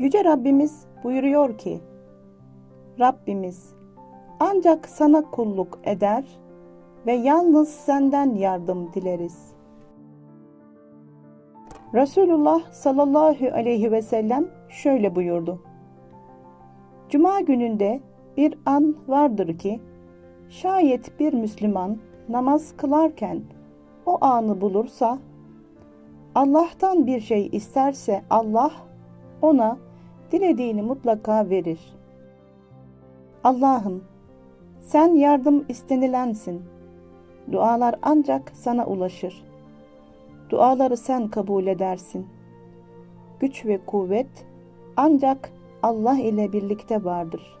Yüce Rabbimiz buyuruyor ki, Rabbimiz ancak sana kulluk eder ve yalnız senden yardım dileriz. Resulullah sallallahu aleyhi ve sellem şöyle buyurdu. Cuma gününde bir an vardır ki, şayet bir Müslüman namaz kılarken o anı bulursa, Allah'tan bir şey isterse Allah ona dilediğini mutlaka verir. Allah'ım sen yardım istenilensin. Dualar ancak sana ulaşır. Duaları sen kabul edersin. Güç ve kuvvet ancak Allah ile birlikte vardır.''